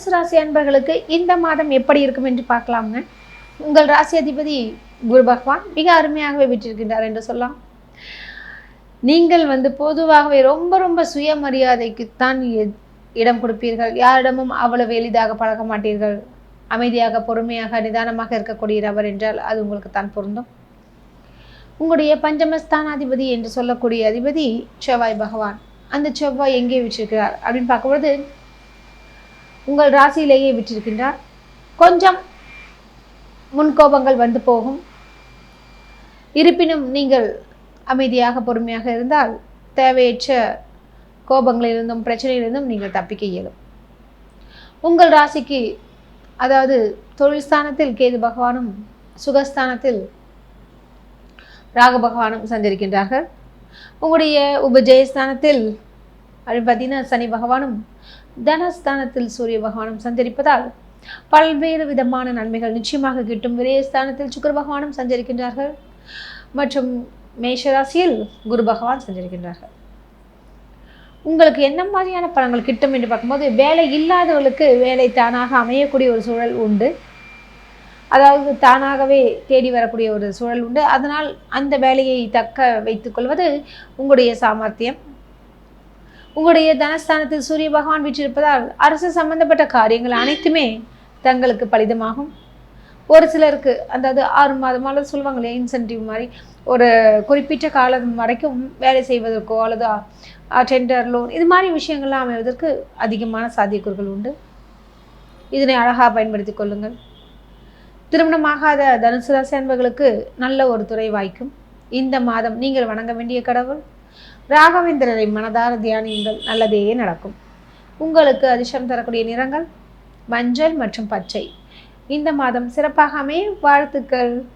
தனுசு ராசி அன்பர்களுக்கு இந்த மாதம் எப்படி இருக்கும் என்று பார்க்கலாம்ங்க. உங்கள் ராசி அதிபதி குரு பகவான் மிக அருமையாகவே விட்டிருக்கின்றார் என்று சொல்லலாம். நீங்கள் வந்து பொதுவாகவே ரொம்ப ரொம்ப சுயமரியாதைக்குத்தான் இடம் கொடுப்பீர்கள். யாரிடமும் அவ்வளவு எளிதாக பழக மாட்டீர்கள். அமைதியாக பொறுமையாக நிதானமாக இருக்கக்கூடிய நபர் என்றால் அது உங்களுக்கு தான் பொருந்தும். உங்களுடைய பஞ்சமஸ்தானாதிபதி என்று சொல்லக்கூடிய அதிபதி செவ்வாய் பகவான். அந்த செவ்வாய் எங்கே வச்சிருக்கிறார் அப்படின்னு பார்க்கும்பொழுது உங்கள் ராசியிலேயே விட்டிருக்கின்றார். கொஞ்சம் முன்கோபங்கள் வந்து போகும். இருப்பினும் நீங்கள் அமைதியாக பொறுமையாக இருந்தால் தேவையற்ற கோபங்களிலிருந்தும் பிரச்சனையிலிருந்தும் நீங்கள் தப்பிக்க இயலும். உங்கள் ராசிக்கு அதாவது தொழில் ஸ்தானத்தில் கேது பகவானும் சுகஸ்தானத்தில் ராக பகவானும் சந்திருக்கின்றார்கள். உங்களுடைய உபஜயஸ்தானத்தில் பார்த்தீங்கன்னா சனி பகவானும் தனஸ்தானத்தில் சூரிய பகவானும் சஞ்சரிப்பதால் பல்வேறு விதமான நன்மைகள் நிச்சயமாக கிட்டும். விரயஸ்தானத்தில் சுக்கிர பகவானும் சஞ்சரிக்கின்றார்கள். மற்றும் மேஷராசியில் குரு பகவான் சஞ்சரிக்கின்றார்கள். உங்களுக்கு என்ன மாதிரியான பலன்கள் கிட்டும் என்று பார்க்கும்போது வேலை இல்லாதவர்களுக்கு வேலை தானாக அமையக்கூடிய ஒரு சூழல் உண்டு. அதாவது தானாகவே தேடி வரக்கூடிய ஒரு சூழல் உண்டு. அதனால் அந்த வேலையை தக்க வைத்துக்கொள்வது உங்களுடைய சாமர்த்தியம். உங்களுடைய தனஸ்தானத்தில் சூரிய பகவான் வீற்றிருப்பதால் அரசு சம்பந்தப்பட்ட காரியங்கள் அனைத்துமே தங்களுக்கு பலிதமாகும். ஒரு சிலருக்கு அதாவது ஆறு மாதம் அல்லது சொல்லுவாங்க இல்லையா இன்சென்டிவ் மாதிரி ஒரு குறிப்பிட்ட காலம் வரைக்கும் வேலை செய்வதற்கோ அல்லது டெண்டர் லோன் இது மாதிரி விஷயங்கள்லாம் அமைவதற்கு அதிகமான சாத்தியக்கூறுகள் உண்டு. இதனை அழகாக பயன்படுத்தி கொள்ளுங்கள். திருமணமாகாத தனுசு ராசி அன்பர்களுக்கு நல்ல ஒரு துறை வாய்க்கும். இந்த மாதம் நீங்கள் வணங்க வேண்டிய கடவுள் ராகவேந்திரரை மனதார தியானியுங்கள். நல்லதே நடக்கும். உங்களுக்கு அதிர்ஷ்டம் தரக்கூடிய நிறங்கள் மஞ்சள் மற்றும் பச்சை. இந்த மாதம் சிறப்பாக அமைய வாழ்த்துக்கள்.